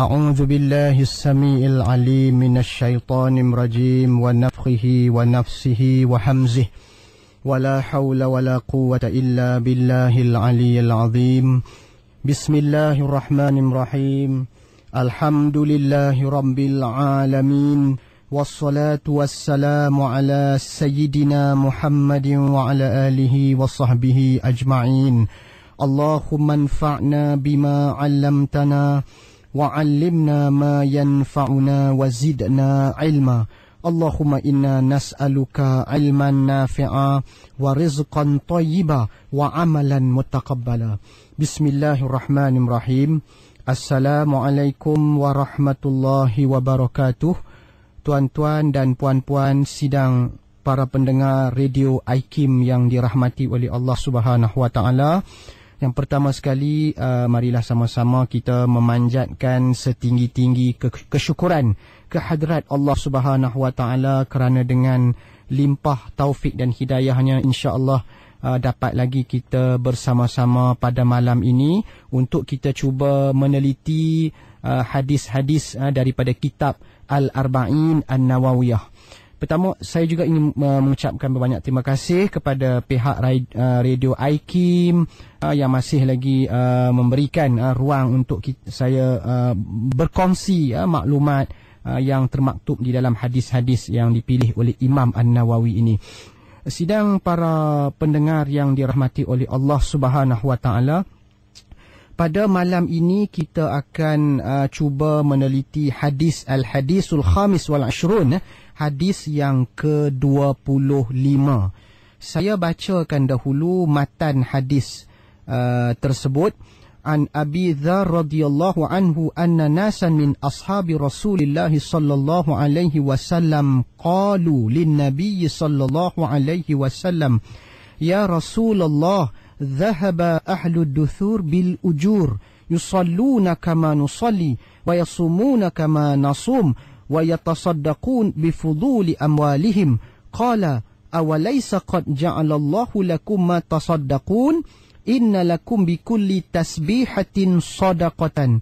أعوذ بالله السميع العليم من الشيطان الرجيم ونفخه ونفسه وحمزه ولا حول ولا قوة إلا بالله العلي العظيم بسم الله الرحمن الرحيم الحمد لله رب العالمين والصلاة والسلام على سيدنا محمد وعلى آله وصحبه أجمعين اللهم انفعنا بما علمتنا وعلمنا ما ينفعنا وزدنا علما اللهم إنا نسألك علما نافعا ورزقا طيبا وعملا متقبلا بسم الله الرحمن الرحيم السلام عليكم ورحمة الله وبركاته Tuan-tuan dan puan-puan sidang para pendengar radio IKIM yang dirahmati oleh Allah Subhanahu Wa Taala. Yang pertama sekali, uh, marilah sama-sama kita memanjatkan setinggi-tinggi kesyukuran kehadrat Allah Subhanahu Wa Taala kerana dengan limpah taufik dan hidayahnya insya-Allah uh, dapat lagi kita bersama-sama pada malam ini untuk kita cuba meneliti uh, hadis-hadis uh, daripada kitab Al-Arba'in An-Nawawiyah. Pertama, saya juga ingin uh, mengucapkan banyak terima kasih kepada pihak uh, Radio IKIM uh, yang masih lagi uh, memberikan uh, ruang untuk kita, saya uh, berkongsi uh, maklumat uh, yang termaktub di dalam hadis-hadis yang dipilih oleh Imam An-Nawawi ini. Sidang para pendengar yang dirahmati oleh Allah Subhanahu Wa Taala, pada malam ini kita akan uh, cuba meneliti hadis Al-Hadisul Khamis wal Ashrun, hadis yang ke-25. Saya bacakan dahulu matan hadis uh, tersebut. An Abi Dhar radhiyallahu anhu anna nasan min ashabi Rasulillah sallallahu alaihi wasallam qalu lin nabiy sallallahu alaihi wasallam ya Rasulullah ذهب أهل الدثور بالأجور يصلون كما نصلي ويصومون كما نصوم ويتصدقون بفضول أموالهم. قال أوليس قد جعل الله لكم ما تصدقون؟ إن لكم بكل تسبيحة صدقة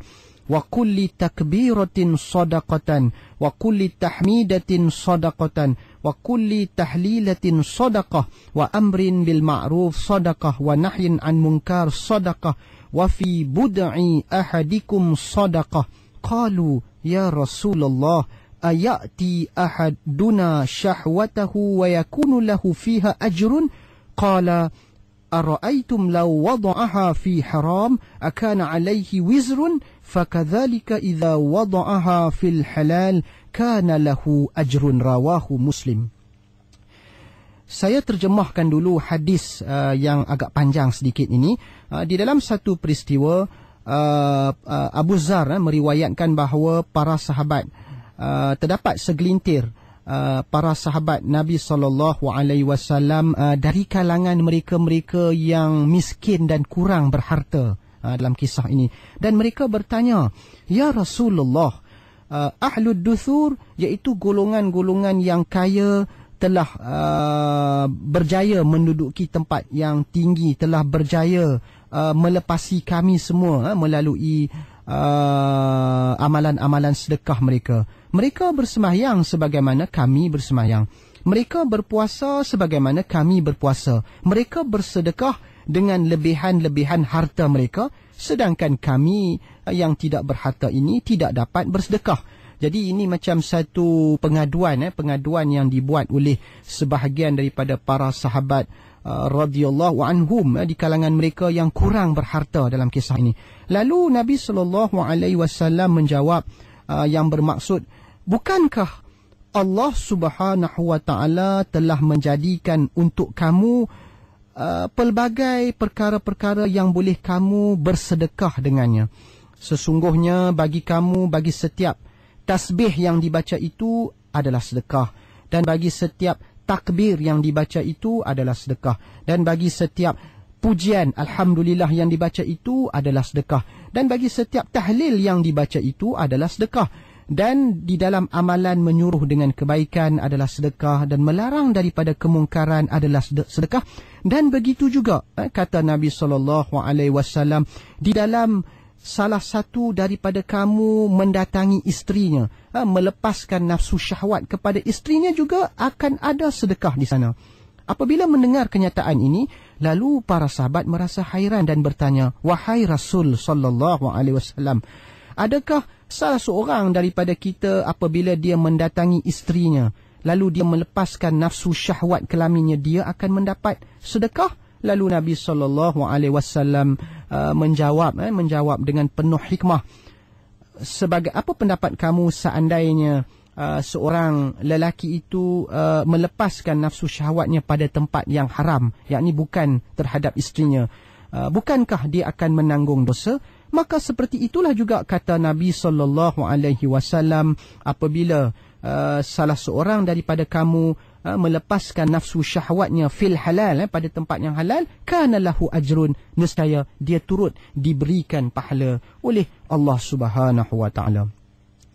وكل تكبيرة صدقة وكل تحميدة صدقة. وكل تحليلة صدقة وأمر بالمعروف صدقة ونحي عن منكر صدقة وفي بدع أحدكم صدقة. قالوا يا رسول الله أيأتي أحدنا شهوته ويكون له فيها أجر؟ قال أرأيتم لو وضعها في حرام أكان عليه وزر؟ فكذلك إذا وضعها في الحلال kana lahu ajrun rawahu muslim. Saya terjemahkan dulu hadis uh, yang agak panjang sedikit ini. Uh, di dalam satu peristiwa uh, uh, Abu Zar uh, meriwayatkan bahawa para sahabat uh, terdapat segelintir uh, para sahabat Nabi sallallahu alaihi wasallam uh, dari kalangan mereka-mereka yang miskin dan kurang berharta uh, dalam kisah ini. Dan mereka bertanya ya Rasulullah uh, ahlud duthur iaitu golongan-golongan yang kaya telah uh, berjaya menduduki tempat yang tinggi telah berjaya uh, melepasi kami semua uh, melalui uh, amalan-amalan sedekah mereka. Mereka bersemayang sebagaimana kami bersemayang. Mereka berpuasa sebagaimana kami berpuasa. Mereka bersedekah dengan lebihan-lebihan harta mereka sedangkan kami eh, yang tidak berharta ini tidak dapat bersedekah. Jadi ini macam satu pengaduan eh pengaduan yang dibuat oleh sebahagian daripada para sahabat uh, radhiyallahu anhum eh, di kalangan mereka yang kurang berharta dalam kisah ini. Lalu Nabi sallallahu alaihi wasallam menjawab uh, yang bermaksud bukankah Allah Subhanahu wa taala telah menjadikan untuk kamu Uh, pelbagai perkara-perkara yang boleh kamu bersedekah dengannya. Sesungguhnya bagi kamu, bagi setiap tasbih yang dibaca itu adalah sedekah. Dan bagi setiap takbir yang dibaca itu adalah sedekah. Dan bagi setiap pujian Alhamdulillah yang dibaca itu adalah sedekah. Dan bagi setiap tahlil yang dibaca itu adalah sedekah dan di dalam amalan menyuruh dengan kebaikan adalah sedekah dan melarang daripada kemungkaran adalah sedekah dan begitu juga eh, kata Nabi sallallahu alaihi wasallam di dalam salah satu daripada kamu mendatangi istrinya, ha, melepaskan nafsu syahwat kepada istrinya juga akan ada sedekah di sana. Apabila mendengar kenyataan ini, lalu para sahabat merasa hairan dan bertanya, "Wahai Rasul sallallahu alaihi wasallam, adakah salah seorang daripada kita apabila dia mendatangi istrinya, lalu dia melepaskan nafsu syahwat kelaminnya, dia akan mendapat sedekah?" Lalu Nabi sallallahu alaihi wasallam uh, menjawab eh, menjawab dengan penuh hikmah. Sebagai apa pendapat kamu seandainya uh, seorang lelaki itu uh, melepaskan nafsu syahwatnya pada tempat yang haram yakni bukan terhadap istrinya uh, bukankah dia akan menanggung dosa maka seperti itulah juga kata Nabi sallallahu alaihi wasallam apabila uh, salah seorang daripada kamu uh, melepaskan nafsu syahwatnya fil halal eh, pada tempat yang halal kana lahu ajrun nescaya dia turut diberikan pahala oleh Allah Subhanahu wa taala.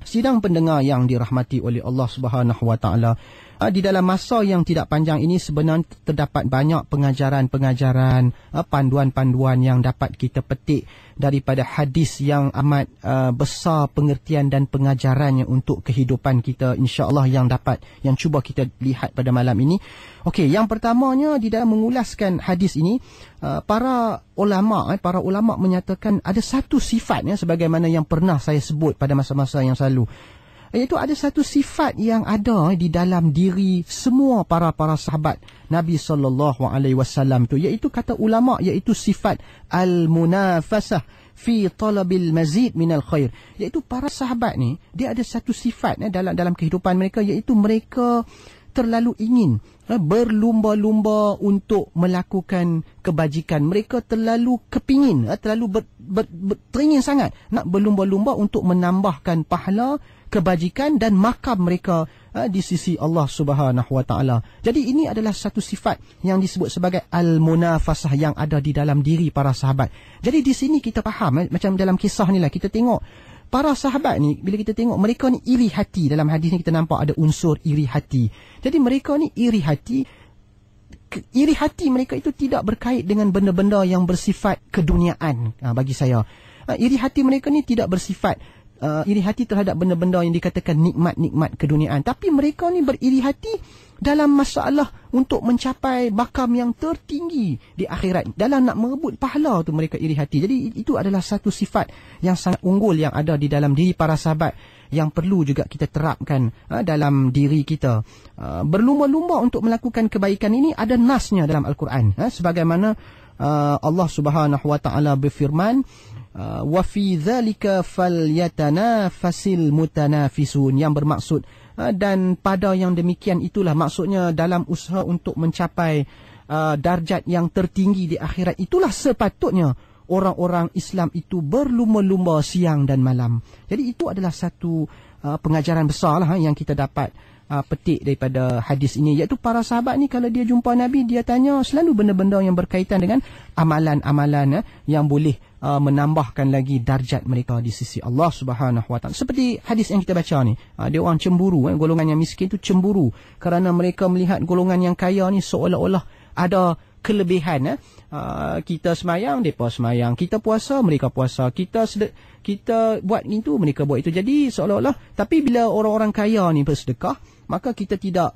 Sidang pendengar yang dirahmati oleh Allah Subhanahu wa taala uh, di dalam masa yang tidak panjang ini sebenarnya terdapat banyak pengajaran-pengajaran uh, panduan-panduan yang dapat kita petik daripada hadis yang amat uh, besar pengertian dan pengajarannya untuk kehidupan kita insya-Allah yang dapat yang cuba kita lihat pada malam ini. Okey, yang pertamanya di dalam mengulaskan hadis ini uh, para ulama eh, para ulama menyatakan ada satu sifat ya sebagaimana yang pernah saya sebut pada masa-masa yang selalu iaitu ada satu sifat yang ada di dalam diri semua para para sahabat Nabi sallallahu alaihi wasallam tu. Iaitu kata ulama iaitu sifat al-munafasah fi talabil mazid minal khair. Iaitu para sahabat ni dia ada satu sifat eh, dalam dalam kehidupan mereka iaitu mereka terlalu ingin eh, berlumba-lumba untuk melakukan kebajikan. Mereka terlalu kepingin eh, terlalu ber, ber, ber, teringin sangat nak berlumba-lumba untuk menambahkan pahala kebajikan dan makam mereka uh, di sisi Allah Subhanahu Wa Taala. Jadi ini adalah satu sifat yang disebut sebagai al-munafasah yang ada di dalam diri para sahabat. Jadi di sini kita faham eh, macam dalam kisah ni lah kita tengok para sahabat ni bila kita tengok mereka ni iri hati dalam hadis ni kita nampak ada unsur iri hati. Jadi mereka ni iri hati iri hati mereka itu tidak berkait dengan benda-benda yang bersifat keduniaan uh, bagi saya. Uh, iri hati mereka ni tidak bersifat uh, iri hati terhadap benda-benda yang dikatakan nikmat-nikmat keduniaan. Tapi mereka ni beriri hati dalam masalah untuk mencapai bakam yang tertinggi di akhirat. Dalam nak merebut pahala tu mereka iri hati. Jadi itu adalah satu sifat yang sangat unggul yang ada di dalam diri para sahabat yang perlu juga kita terapkan uh, dalam diri kita. Uh, berlumba-lumba untuk melakukan kebaikan ini ada nasnya dalam Al-Quran. Uh, sebagaimana uh, Allah Subhanahu Wa Taala berfirman, wa fi dhalika falyatanafasil mutanafisun yang bermaksud uh, dan pada yang demikian itulah maksudnya dalam usaha untuk mencapai uh, darjat yang tertinggi di akhirat itulah sepatutnya orang-orang Islam itu berlumba-lumba siang dan malam. Jadi itu adalah satu uh, pengajaran besarlah yang kita dapat uh, petik daripada hadis ini iaitu para sahabat ni kalau dia jumpa Nabi dia tanya selalu benda-benda yang berkaitan dengan amalan-amalan uh, yang boleh uh, menambahkan lagi darjat mereka di sisi Allah Subhanahu Wa Taala. Seperti hadis yang kita baca ni, uh, dia orang cemburu, eh, golongan yang miskin tu cemburu kerana mereka melihat golongan yang kaya ni seolah-olah ada kelebihan eh. Uh, kita semayang, mereka semayang. Kita puasa, mereka puasa. Kita sedek, kita buat itu, mereka buat itu. Jadi seolah-olah, tapi bila orang-orang kaya ni bersedekah, maka kita tidak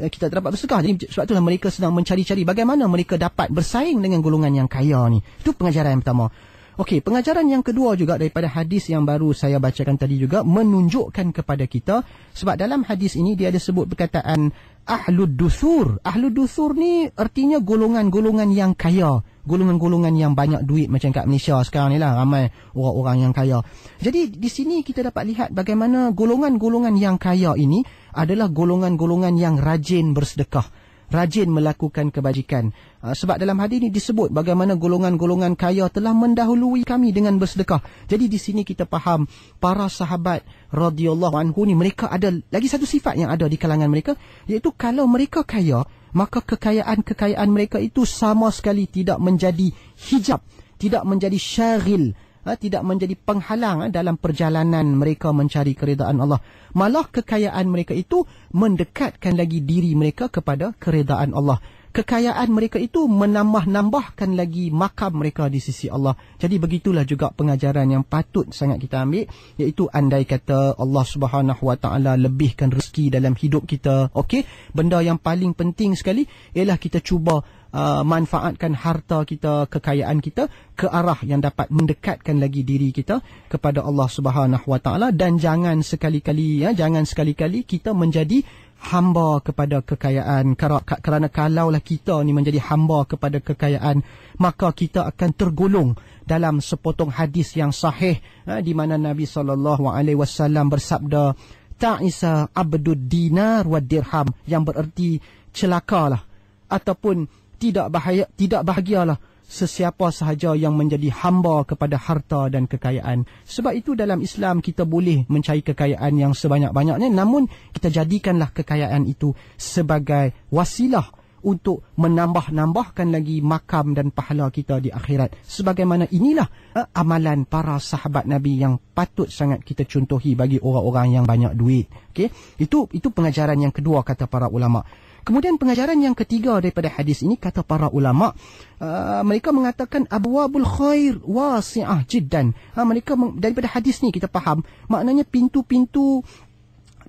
eh, kita dapat bersedekah. Jadi sebab itulah mereka sedang mencari-cari bagaimana mereka dapat bersaing dengan golongan yang kaya ni. Itu pengajaran yang pertama. Okey, pengajaran yang kedua juga daripada hadis yang baru saya bacakan tadi juga menunjukkan kepada kita sebab dalam hadis ini dia ada sebut perkataan ahlud dusur. Ahlud dusur ni artinya golongan-golongan yang kaya, golongan-golongan yang banyak duit macam kat Malaysia sekarang ni lah ramai orang-orang yang kaya. Jadi di sini kita dapat lihat bagaimana golongan-golongan yang kaya ini adalah golongan-golongan yang rajin bersedekah rajin melakukan kebajikan. Uh, sebab dalam hadis ini disebut bagaimana golongan-golongan kaya telah mendahului kami dengan bersedekah. Jadi di sini kita faham para sahabat radhiyallahu anhu ni mereka ada lagi satu sifat yang ada di kalangan mereka iaitu kalau mereka kaya maka kekayaan-kekayaan mereka itu sama sekali tidak menjadi hijab, tidak menjadi syaril ha, tidak menjadi penghalang ha, dalam perjalanan mereka mencari keredaan Allah. Malah kekayaan mereka itu mendekatkan lagi diri mereka kepada keredaan Allah. Kekayaan mereka itu menambah-nambahkan lagi makam mereka di sisi Allah. Jadi begitulah juga pengajaran yang patut sangat kita ambil iaitu andai kata Allah Subhanahu Wa Taala lebihkan rezeki dalam hidup kita. Okey, benda yang paling penting sekali ialah kita cuba uh, manfaatkan harta kita, kekayaan kita ke arah yang dapat mendekatkan lagi diri kita kepada Allah Subhanahu Wa Taala dan jangan sekali-kali ya, jangan sekali-kali kita menjadi hamba kepada kekayaan. Kerana kalaulah kita ni menjadi hamba kepada kekayaan maka kita akan tergolong dalam sepotong hadis yang sahih ha, di mana Nabi sallallahu alaihi wasallam bersabda ta'isa abdud dinar wa dirham yang bererti celakalah ataupun tidak bahaya tidak bahagialah sesiapa sahaja yang menjadi hamba kepada harta dan kekayaan. Sebab itu dalam Islam kita boleh mencari kekayaan yang sebanyak-banyaknya namun kita jadikanlah kekayaan itu sebagai wasilah untuk menambah-nambahkan lagi makam dan pahala kita di akhirat. Sebagaimana inilah uh, amalan para sahabat Nabi yang patut sangat kita contohi bagi orang-orang yang banyak duit. Okay? Itu itu pengajaran yang kedua kata para ulama. Kemudian pengajaran yang ketiga daripada hadis ini kata para ulama uh, mereka mengatakan abwabul khair wasi'ah jiddan. Uh, mereka daripada hadis ni kita faham maknanya pintu-pintu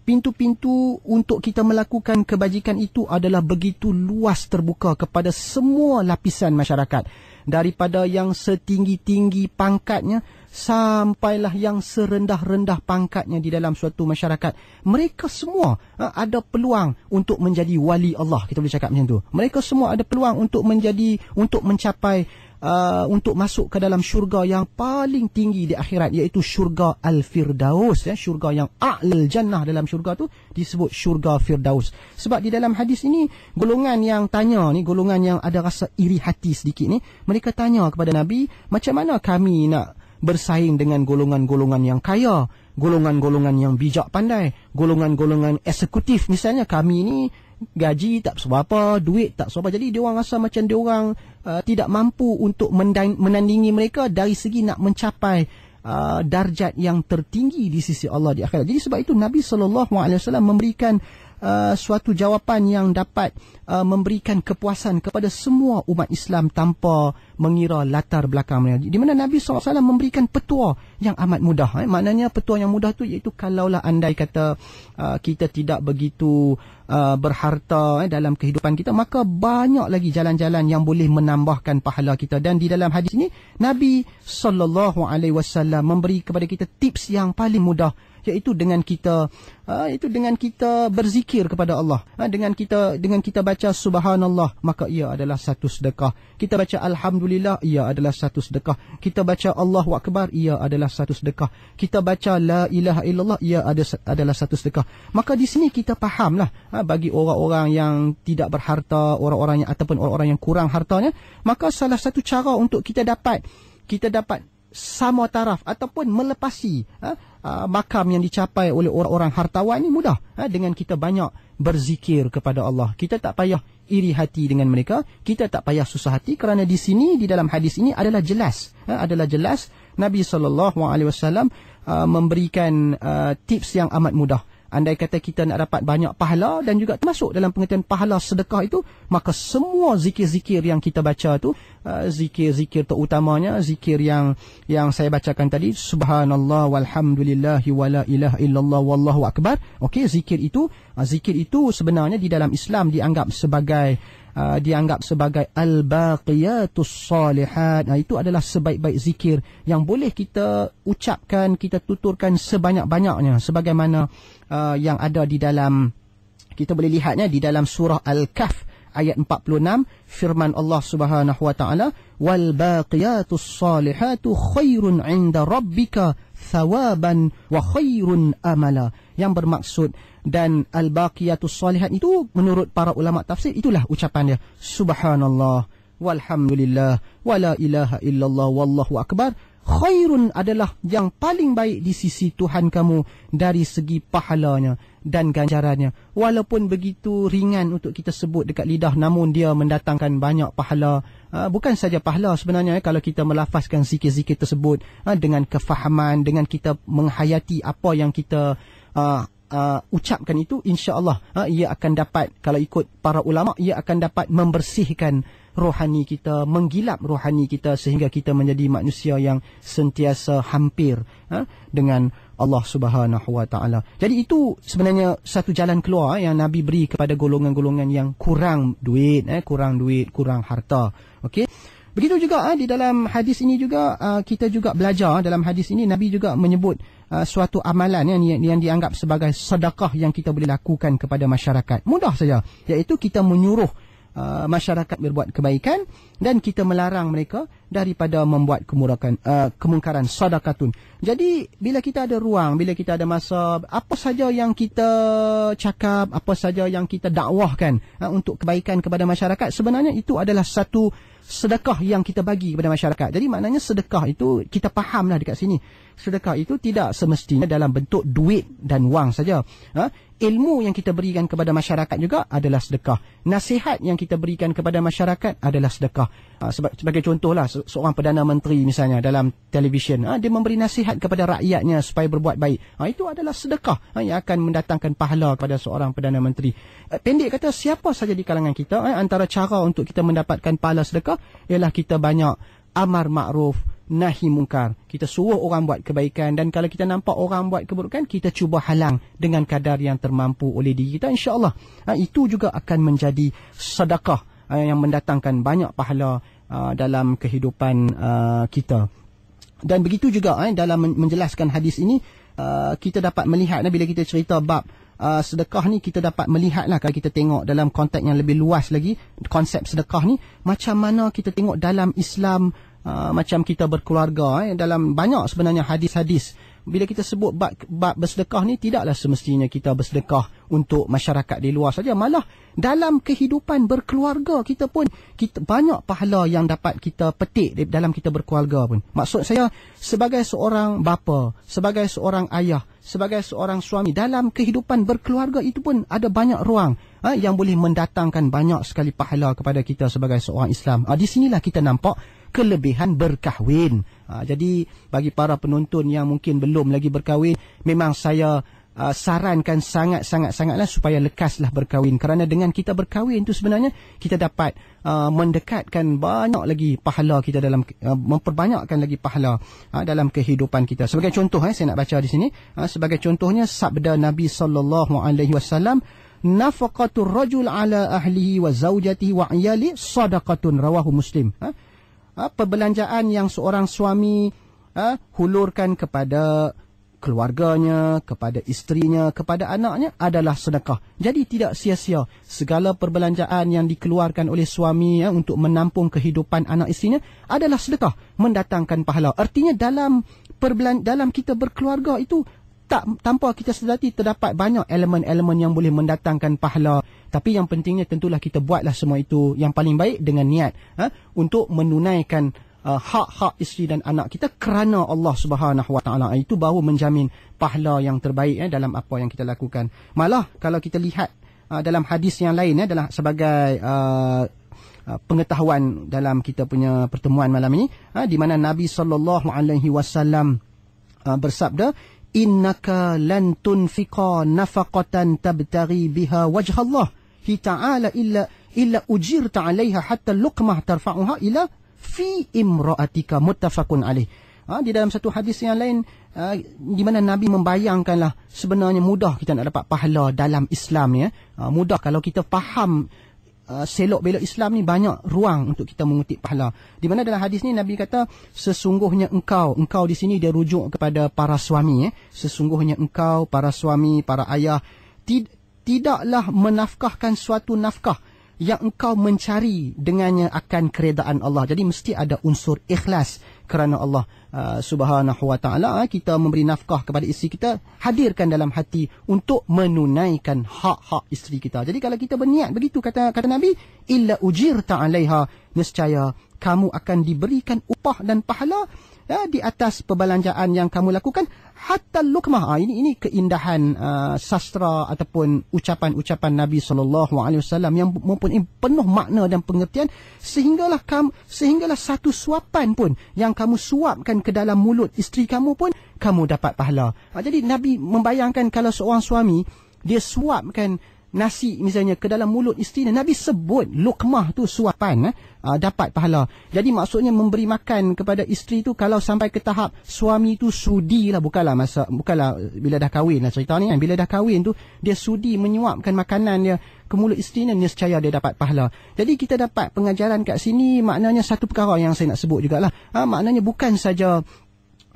pintu-pintu untuk kita melakukan kebajikan itu adalah begitu luas terbuka kepada semua lapisan masyarakat daripada yang setinggi-tinggi pangkatnya sampailah yang serendah-rendah pangkatnya di dalam suatu masyarakat. Mereka semua uh, ada peluang untuk menjadi wali Allah. Kita boleh cakap macam tu. Mereka semua ada peluang untuk menjadi, untuk mencapai uh, untuk masuk ke dalam syurga yang paling tinggi di akhirat iaitu syurga Al-Firdaus ya syurga yang a'lal jannah dalam syurga tu disebut syurga Firdaus sebab di dalam hadis ini golongan yang tanya ni golongan yang ada rasa iri hati sedikit ni mereka tanya kepada Nabi macam mana kami nak bersaing dengan golongan-golongan yang kaya, golongan-golongan yang bijak pandai, golongan-golongan eksekutif misalnya kami ni gaji tak seberapa, duit tak seberapa. Jadi dia orang rasa macam dia orang uh, tidak mampu untuk menandingi mereka dari segi nak mencapai uh, darjat yang tertinggi di sisi Allah di akhirat. Jadi sebab itu Nabi saw memberikan uh, suatu jawapan yang dapat uh, memberikan kepuasan kepada semua umat Islam tanpa mengira latar belakang mereka. Di mana Nabi SAW memberikan petua yang amat mudah. Eh? Maknanya petua yang mudah tu iaitu kalaulah andai kata uh, kita tidak begitu uh, berharta eh, dalam kehidupan kita, maka banyak lagi jalan-jalan yang boleh menambahkan pahala kita. Dan di dalam hadis ini, Nabi SAW memberi kepada kita tips yang paling mudah iaitu dengan kita uh, itu dengan kita berzikir kepada Allah. Uh, dengan kita dengan kita baca subhanallah maka ia adalah satu sedekah. Kita baca alhamdulillah ia adalah satu sedekah. Kita baca Allahu akbar ia adalah satu sedekah. Kita baca la ilaha illallah ia ada, adalah satu sedekah. Maka di sini kita fahamlah uh, bagi orang-orang yang tidak berharta orang-orang yang ataupun orang-orang yang kurang hartanya maka salah satu cara untuk kita dapat kita dapat sama taraf ataupun melepasi ha, uh, makam yang dicapai oleh orang-orang hartawan ini mudah ha, dengan kita banyak berzikir kepada Allah. Kita tak payah iri hati dengan mereka, kita tak payah susah hati kerana di sini di dalam hadis ini adalah jelas, ha, adalah jelas Nabi sallallahu alaihi wasallam uh, memberikan uh, tips yang amat mudah. Andai kata kita nak dapat banyak pahala dan juga termasuk dalam pengertian pahala sedekah itu, maka semua zikir-zikir yang kita baca tu, uh, zikir-zikir terutamanya, zikir yang yang saya bacakan tadi, subhanallah walhamdulillahi wala ilaha illallah wallahu akbar. Okey, zikir itu, uh, zikir itu sebenarnya di dalam Islam dianggap sebagai uh, dianggap sebagai al-baqiyatus salihat. Nah, itu adalah sebaik-baik zikir yang boleh kita ucapkan, kita tuturkan sebanyak-banyaknya sebagaimana uh, yang ada di dalam kita boleh lihatnya di dalam surah Al-Kahf ayat 46 firman Allah Subhanahu wa taala wal baqiyatus salihatu khairun 'inda rabbika thawaban wa khairun amala yang bermaksud dan al-baqiyatus salihat itu menurut para ulama tafsir itulah ucapan dia. Subhanallah walhamdulillah wala ilaha illallah wallahu akbar. Khairun adalah yang paling baik di sisi Tuhan kamu dari segi pahalanya dan ganjarannya. Walaupun begitu ringan untuk kita sebut dekat lidah namun dia mendatangkan banyak pahala. Ha, bukan saja pahala sebenarnya eh, kalau kita melafazkan zikir-zikir tersebut ha, dengan kefahaman dengan kita menghayati apa yang kita uh, uh, ucapkan itu insya-Allah uh, ia akan dapat kalau ikut para ulama ia akan dapat membersihkan rohani kita menggilap rohani kita sehingga kita menjadi manusia yang sentiasa hampir uh, dengan Allah Subhanahu Wa Taala. Jadi itu sebenarnya satu jalan keluar yang Nabi beri kepada golongan-golongan yang kurang duit eh kurang duit, kurang harta. Okey. Begitu juga eh, di dalam hadis ini juga uh, kita juga belajar dalam hadis ini Nabi juga menyebut uh, suatu amalan yang, yang dianggap sebagai sedekah yang kita boleh lakukan kepada masyarakat. Mudah saja iaitu kita menyuruh Uh, masyarakat berbuat kebaikan dan kita melarang mereka daripada membuat kemurakan uh, kemungkaran sedekatun. Jadi bila kita ada ruang, bila kita ada masa, apa saja yang kita cakap, apa saja yang kita dakwahkan uh, untuk kebaikan kepada masyarakat, sebenarnya itu adalah satu sedekah yang kita bagi kepada masyarakat. Jadi maknanya sedekah itu kita fahamlah dekat sini. Sedekah itu tidak semestinya dalam bentuk duit dan wang saja. Ha? ilmu yang kita berikan kepada masyarakat juga adalah sedekah. Nasihat yang kita berikan kepada masyarakat adalah sedekah. Ha, sebagai contohlah, seorang Perdana Menteri misalnya dalam televisyen, ha, dia memberi nasihat kepada rakyatnya supaya berbuat baik. Ha, itu adalah sedekah ha, yang akan mendatangkan pahala kepada seorang Perdana Menteri. Ha, pendek kata, siapa saja di kalangan kita, ha, antara cara untuk kita mendapatkan pahala sedekah, ialah kita banyak amar ma'ruf, nahi mungkar. Kita suruh orang buat kebaikan dan kalau kita nampak orang buat keburukan, kita cuba halang dengan kadar yang termampu oleh diri kita insya-Allah. Ha, itu juga akan menjadi sedekah ha, yang mendatangkan banyak pahala ha, dalam kehidupan kita. Dan begitu juga dalam menjelaskan hadis ini, kita dapat melihat ha, bila kita cerita bab uh, sedekah ni kita dapat melihatlah kalau kita tengok dalam konteks yang lebih luas lagi konsep sedekah ni macam mana kita tengok dalam Islam Ah, macam kita berkeluarga eh, dalam banyak sebenarnya hadis-hadis. Bila kita sebut bab, bab bersedekah ni tidaklah semestinya kita bersedekah untuk masyarakat di luar saja. Malah dalam kehidupan berkeluarga kita pun kita banyak pahala yang dapat kita petik dalam kita berkeluarga pun. Maksud saya sebagai seorang bapa sebagai seorang ayah sebagai seorang suami dalam kehidupan berkeluarga itu pun ada banyak ruang ha, yang boleh mendatangkan banyak sekali pahala kepada kita sebagai seorang Islam ha, di sinilah kita nampak kelebihan berkahwin. Ha, jadi bagi para penonton yang mungkin belum lagi berkahwin, memang saya uh, sarankan sangat-sangat-sangatlah supaya lekaslah berkahwin. Kerana dengan kita berkahwin itu sebenarnya kita dapat uh, mendekatkan banyak lagi pahala kita dalam uh, memperbanyakkan lagi pahala uh, dalam kehidupan kita. Sebagai contoh eh, saya nak baca di sini. Uh, sebagai contohnya sabda Nabi sallallahu alaihi wasallam nafaqatur rajul ala ahlihi wa zaujatihi wa iyali sadaqatun rawahu muslim. Uh, perbelanjaan yang seorang suami ha, hulurkan kepada keluarganya, kepada isterinya, kepada anaknya adalah sedekah. Jadi tidak sia-sia segala perbelanjaan yang dikeluarkan oleh suami ya, untuk menampung kehidupan anak isterinya adalah sedekah, mendatangkan pahala. Artinya dalam dalam kita berkeluarga itu tak tanpa kita sedati terdapat banyak elemen-elemen yang boleh mendatangkan pahala tapi yang pentingnya tentulah kita buatlah semua itu yang paling baik dengan niat ha, untuk menunaikan uh, hak-hak isteri dan anak kita kerana Allah Subhanahu Wa Taala. Itu baru menjamin pahala yang terbaik eh, dalam apa yang kita lakukan. Malah kalau kita lihat uh, dalam hadis yang lain eh, adalah sebagai uh, uh, pengetahuan dalam kita punya pertemuan malam ini uh, di mana Nabi sallallahu alaihi wasallam uh, bersabda innaka lan tunfiqa nafaqatan tabtaghi biha wajha Allah. Ta'ala illa illa ujirta 'alayha hatta luqmah tarfa'uha ila fi imra'atika muttafaqun alaih ha, di dalam satu hadis yang lain ha, di mana nabi membayangkanlah sebenarnya mudah kita nak dapat pahala dalam Islam ya ha, mudah kalau kita faham uh, selok belok Islam ni banyak ruang untuk kita mengutip pahala. Di mana dalam hadis ni Nabi kata sesungguhnya engkau, engkau di sini dia rujuk kepada para suami eh. Sesungguhnya engkau para suami, para ayah tid tidaklah menafkahkan suatu nafkah yang engkau mencari dengannya akan keredaan Allah. Jadi mesti ada unsur ikhlas kerana Allah uh, Subhanahu wa taala uh, kita memberi nafkah kepada isteri kita hadirkan dalam hati untuk menunaikan hak-hak isteri kita. Jadi kalau kita berniat begitu kata kata Nabi illa ujirta 'alaiha niscaya kamu akan diberikan upah dan pahala ya, di atas perbelanjaan yang kamu lakukan. Hatta lukmah ha, ini ini keindahan uh, sastra ataupun ucapan-ucapan Nabi sallallahu alaihi wasallam yang mempunyai penuh makna dan pengertian sehinggalah kamu sehinggalah satu suapan pun yang kamu suapkan ke dalam mulut isteri kamu pun kamu dapat pahala. Ha, jadi Nabi membayangkan kalau seorang suami dia suapkan nasi misalnya ke dalam mulut isteri Nabi sebut lukmah tu suapan eh, uh, dapat pahala. Jadi maksudnya memberi makan kepada isteri tu kalau sampai ke tahap suami tu sudi lah bukanlah masa bukanlah bila dah kahwin lah cerita ni kan. Bila dah kahwin tu dia sudi menyuapkan makanan dia ke mulut isteri ni nescaya dia dapat pahala. Jadi kita dapat pengajaran kat sini maknanya satu perkara yang saya nak sebut jugalah. Ha, maknanya bukan saja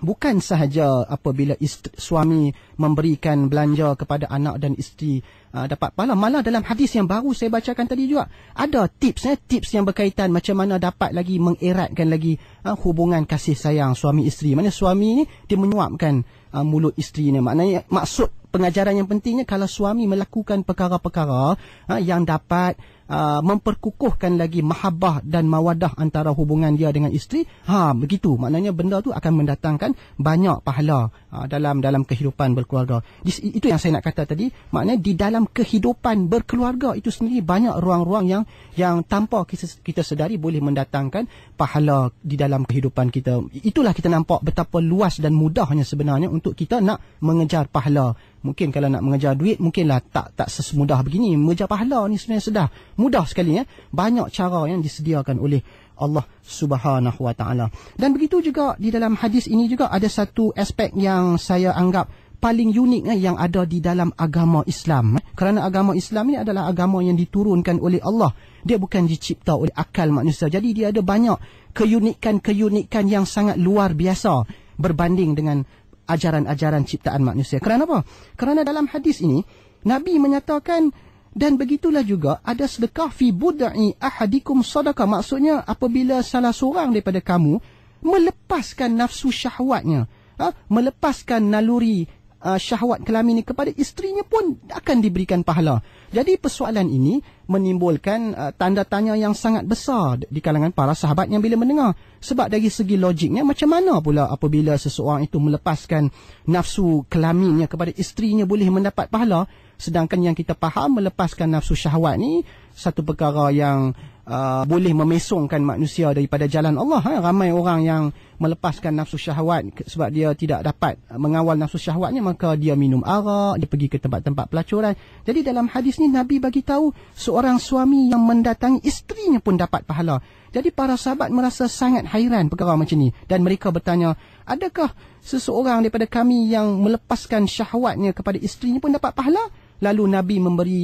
bukan sahaja apabila isteri, suami memberikan belanja kepada anak dan isteri uh, dapat pahala. Malah dalam hadis yang baru saya bacakan tadi juga ada tips eh tips yang berkaitan macam mana dapat lagi mengeratkan lagi uh, hubungan kasih sayang suami isteri. Mana suami ni dia menyuapkan uh, mulut isteri ni maknanya maksud pengajaran yang pentingnya kalau suami melakukan perkara-perkara uh, yang dapat uh, memperkukuhkan lagi mahabbah dan mawadah antara hubungan dia dengan isteri. Ha begitu. Maknanya benda tu akan mendatangkan banyak pahala uh, dalam dalam kehidupan berkeluarga. Itu yang saya nak kata tadi. Maknanya di dalam kehidupan berkeluarga itu sendiri banyak ruang-ruang yang yang tanpa kita, kita sedari boleh mendatangkan pahala di dalam kehidupan kita. Itulah kita nampak betapa luas dan mudahnya sebenarnya untuk kita nak mengejar pahala Mungkin kalau nak mengejar duit mungkinlah tak tak sesemudah begini. Mengejar pahala ni sebenarnya sudah mudah sekali ya. Banyak cara yang disediakan oleh Allah Subhanahu Wa Taala. Dan begitu juga di dalam hadis ini juga ada satu aspek yang saya anggap paling unik eh, yang ada di dalam agama Islam. Eh. Kerana agama Islam ini adalah agama yang diturunkan oleh Allah. Dia bukan dicipta oleh akal manusia. Jadi dia ada banyak keunikan-keunikan yang sangat luar biasa berbanding dengan ajaran-ajaran ciptaan manusia. Kerana apa? Kerana dalam hadis ini, Nabi menyatakan dan begitulah juga ada sedekah fi bud'i ahadikum sadaqah. Maksudnya apabila salah seorang daripada kamu melepaskan nafsu syahwatnya, ha? melepaskan naluri uh, syahwat kelamin ini kepada isterinya pun akan diberikan pahala. Jadi persoalan ini menimbulkan uh, tanda tanya yang sangat besar di kalangan para sahabat yang bila mendengar. Sebab dari segi logiknya macam mana pula apabila seseorang itu melepaskan nafsu kelaminnya kepada isterinya boleh mendapat pahala. Sedangkan yang kita faham melepaskan nafsu syahwat ni satu perkara yang uh, boleh memesongkan manusia daripada jalan Allah. Ha? Ramai orang yang melepaskan nafsu syahwat sebab dia tidak dapat mengawal nafsu syahwatnya maka dia minum arak, dia pergi ke tempat-tempat pelacuran. Jadi dalam hadis ni Nabi bagi tahu seorang suami yang mendatangi isterinya pun dapat pahala. Jadi para sahabat merasa sangat hairan perkara macam ni dan mereka bertanya, adakah seseorang daripada kami yang melepaskan syahwatnya kepada isterinya pun dapat pahala? Lalu Nabi memberi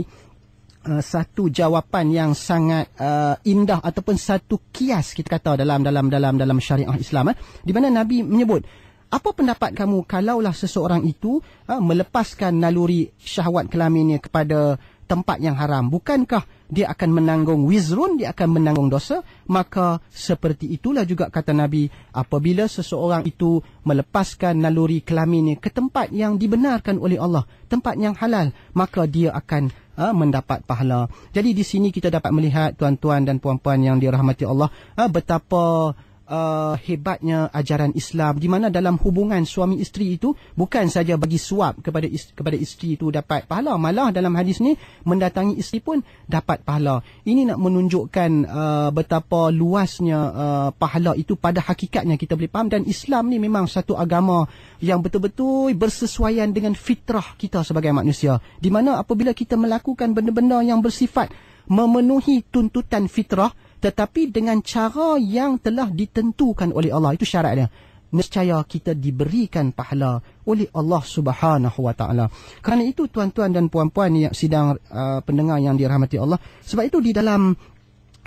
uh, satu jawapan yang sangat uh, indah ataupun satu kias kita kata dalam dalam dalam dalam syariah Islam eh, di mana Nabi menyebut apa pendapat kamu kalaulah seseorang itu uh, melepaskan naluri syahwat kelaminnya kepada tempat yang haram? Bukankah dia akan menanggung wizrun dia akan menanggung dosa? Maka seperti itulah juga kata nabi apabila seseorang itu melepaskan naluri kelaminnya ke tempat yang dibenarkan oleh Allah tempat yang halal maka dia akan uh, mendapat pahala. Jadi di sini kita dapat melihat tuan-tuan dan puan-puan yang dirahmati Allah uh, betapa uh, hebatnya ajaran Islam di mana dalam hubungan suami isteri itu bukan saja bagi suap kepada is- kepada isteri itu dapat pahala. Malah dalam hadis ni mendatangi isteri pun dapat pahala. Ini nak menunjukkan uh, betapa luasnya uh, pahala itu pada hakikatnya kita boleh faham. Dan Islam ni memang satu agama yang betul-betul bersesuaian dengan fitrah kita sebagai manusia. Di mana apabila kita melakukan benda-benda yang bersifat memenuhi tuntutan fitrah tetapi dengan cara yang telah ditentukan oleh Allah itu syaratnya nescaya kita diberikan pahala oleh Allah Subhanahu wa taala. Kerana itu tuan-tuan dan puan-puan yang sidang uh, pendengar yang dirahmati Allah, sebab itu di dalam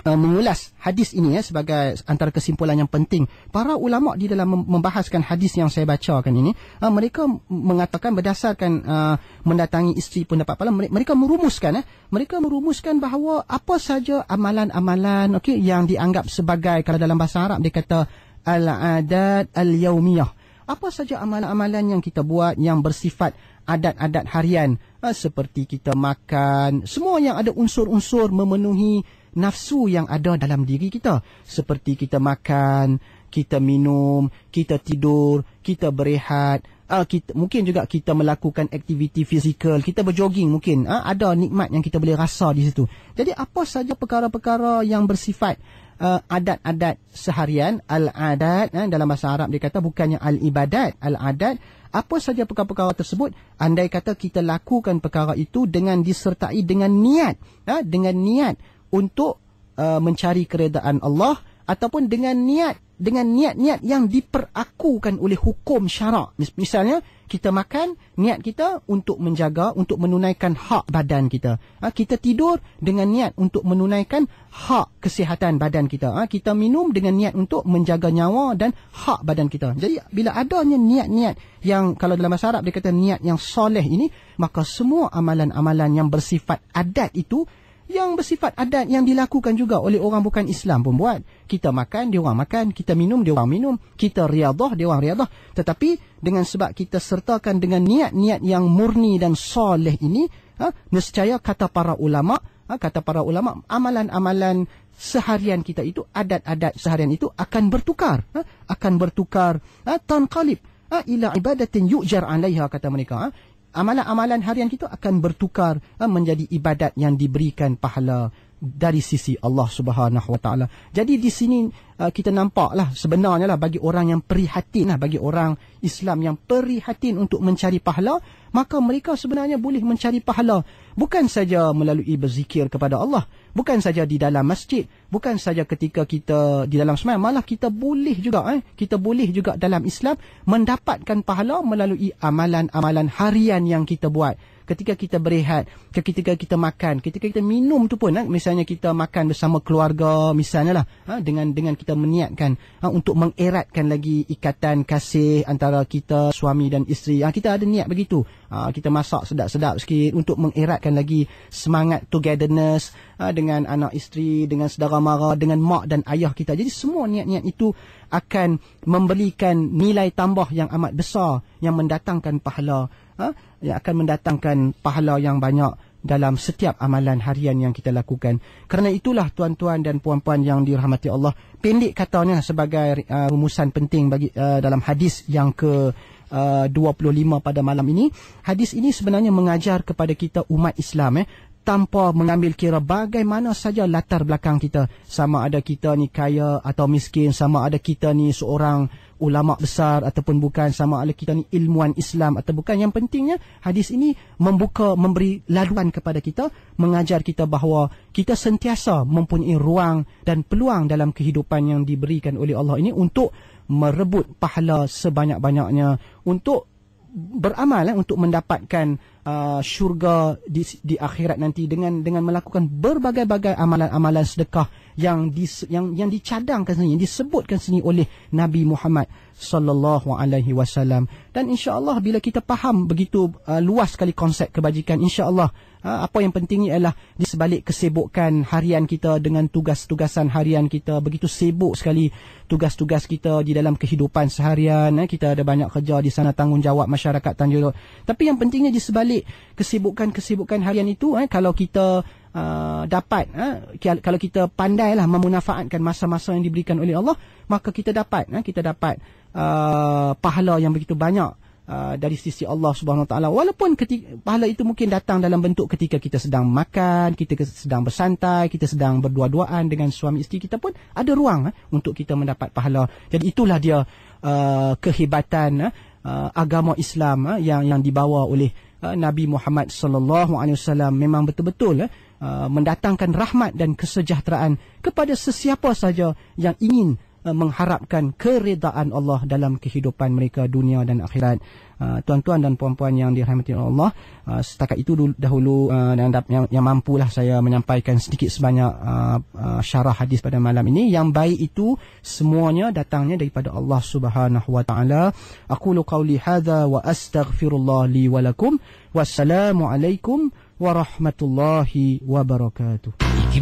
uh, mengulas hadis ini ya sebagai antara kesimpulan yang penting. Para ulama di dalam membahaskan hadis yang saya bacakan ini, uh, mereka mengatakan berdasarkan uh, mendatangi isteri pun dapat pahala, mereka merumuskan eh, mereka merumuskan bahawa apa saja amalan-amalan okey yang dianggap sebagai kalau dalam bahasa Arab dia kata al-adat al-yaumiyah. Apa saja amalan-amalan yang kita buat yang bersifat adat-adat harian uh, seperti kita makan, semua yang ada unsur-unsur memenuhi nafsu yang ada dalam diri kita seperti kita makan kita minum, kita tidur, kita berehat, uh, kita, mungkin juga kita melakukan aktiviti fizikal, kita berjoging mungkin. Uh, ada nikmat yang kita boleh rasa di situ. Jadi apa saja perkara-perkara yang bersifat uh, adat-adat seharian, al-adat, uh, dalam bahasa Arab dia kata bukannya al-ibadat, al-adat, apa saja perkara-perkara tersebut, andai kata kita lakukan perkara itu dengan disertai dengan niat, uh, dengan niat untuk uh, mencari keredaan Allah, ataupun dengan niat dengan niat-niat yang diperakukan oleh hukum syarak. Misalnya, kita makan, niat kita untuk menjaga, untuk menunaikan hak badan kita. Ha, kita tidur dengan niat untuk menunaikan hak kesihatan badan kita. Ha, kita minum dengan niat untuk menjaga nyawa dan hak badan kita. Jadi, bila adanya niat-niat yang, kalau dalam bahasa Arab dia kata niat yang soleh ini, maka semua amalan-amalan yang bersifat adat itu yang bersifat adat yang dilakukan juga oleh orang bukan Islam pun buat. Kita makan, dia orang makan. Kita minum, dia orang minum. Kita riadah, dia orang riadah. Tetapi dengan sebab kita sertakan dengan niat-niat yang murni dan soleh ini, ha, nescaya kata para ulama, ha, kata para ulama, amalan-amalan seharian kita itu, adat-adat seharian itu akan bertukar. Ha, akan bertukar. Ha, tanqalib. Ha, ila ibadatin yu'jar alaiha, kata mereka. Ha, amalan-amalan harian kita akan bertukar uh, menjadi ibadat yang diberikan pahala dari sisi Allah Subhanahu Wa Taala. Jadi di sini uh, kita nampaklah sebenarnya lah bagi orang yang prihatin lah bagi orang Islam yang prihatin untuk mencari pahala, maka mereka sebenarnya boleh mencari pahala bukan saja melalui berzikir kepada Allah, bukan saja di dalam masjid, bukan saja ketika kita di dalam sembahyang, malah kita boleh juga eh kita boleh juga dalam Islam mendapatkan pahala melalui amalan-amalan harian yang kita buat ketika kita berehat, ketika kita makan, ketika kita minum tu pun, ha, misalnya kita makan bersama keluarga, misalnya lah, ha, dengan dengan kita meniatkan ha, untuk mengeratkan lagi ikatan kasih antara kita suami dan isteri. Kita ada niat begitu. Kita masak sedap-sedap sikit untuk mengeratkan lagi semangat togetherness dengan anak isteri, dengan saudara mara, dengan mak dan ayah kita. Jadi semua niat-niat itu akan memberikan nilai tambah yang amat besar yang mendatangkan pahala ha? yang akan mendatangkan pahala yang banyak dalam setiap amalan harian yang kita lakukan. Kerana itulah tuan-tuan dan puan-puan yang dirahmati Allah, pendek katanya sebagai uh, rumusan penting bagi uh, dalam hadis yang ke uh, 25 pada malam ini. Hadis ini sebenarnya mengajar kepada kita umat Islam eh tanpa mengambil kira bagaimana saja latar belakang kita sama ada kita ni kaya atau miskin sama ada kita ni seorang ulama besar ataupun bukan sama ada kita ni ilmuwan Islam atau bukan. Yang pentingnya hadis ini membuka memberi laluan kepada kita mengajar kita bahawa kita sentiasa mempunyai ruang dan peluang dalam kehidupan yang diberikan oleh Allah ini untuk merebut pahala sebanyak-banyaknya untuk beramal eh, untuk mendapatkan uh, syurga di, di akhirat nanti dengan dengan melakukan berbagai-bagai amalan-amalan sedekah yang di, yang yang dicadangkan sini yang disebutkan sini oleh Nabi Muhammad sallallahu alaihi wasallam. Dan insyaallah bila kita faham begitu uh, luas sekali konsep kebajikan insyaallah uh, apa yang pentingnya ialah di sebalik kesibukan harian kita dengan tugas-tugasan harian kita begitu sibuk sekali tugas-tugas kita di dalam kehidupan seharian eh, kita ada banyak kerja di sana tanggungjawab masyarakat Tanjung tapi yang pentingnya di sebalik kesibukan-kesibukan harian itu eh, kalau kita uh, dapat uh, kalau kita pandailah memanfaatkan masa-masa yang diberikan oleh Allah maka kita dapat uh, kita dapat uh, pahala yang begitu banyak uh, dari sisi Allah Subhanahu taala. Walaupun ketika, pahala itu mungkin datang dalam bentuk ketika kita sedang makan kita sedang bersantai kita sedang berdua-duaan dengan suami isteri kita pun ada ruang uh, untuk kita mendapat pahala. Jadi itulah dia uh, kehebatan uh, agama Islam uh, yang yang dibawa oleh uh, Nabi Muhammad sallallahu alaihi wasallam memang betul-betul uh, Uh, mendatangkan rahmat dan kesejahteraan kepada sesiapa saja yang ingin mengharapkan keredaan Allah dalam kehidupan mereka dunia dan akhirat. Uh, tuan-tuan dan puan-puan yang dirahmati Allah, uh, setakat itu dahulu uh, yang, yang, yang mampulah saya menyampaikan sedikit sebanyak uh, uh, syarah hadis pada malam ini. Yang baik itu semuanya datangnya daripada Allah Subhanahu wa taala. Aku qauli hadza wa astaghfirullah li wa lakum. Wassalamualaikum warahmatullahi wabarakatuh.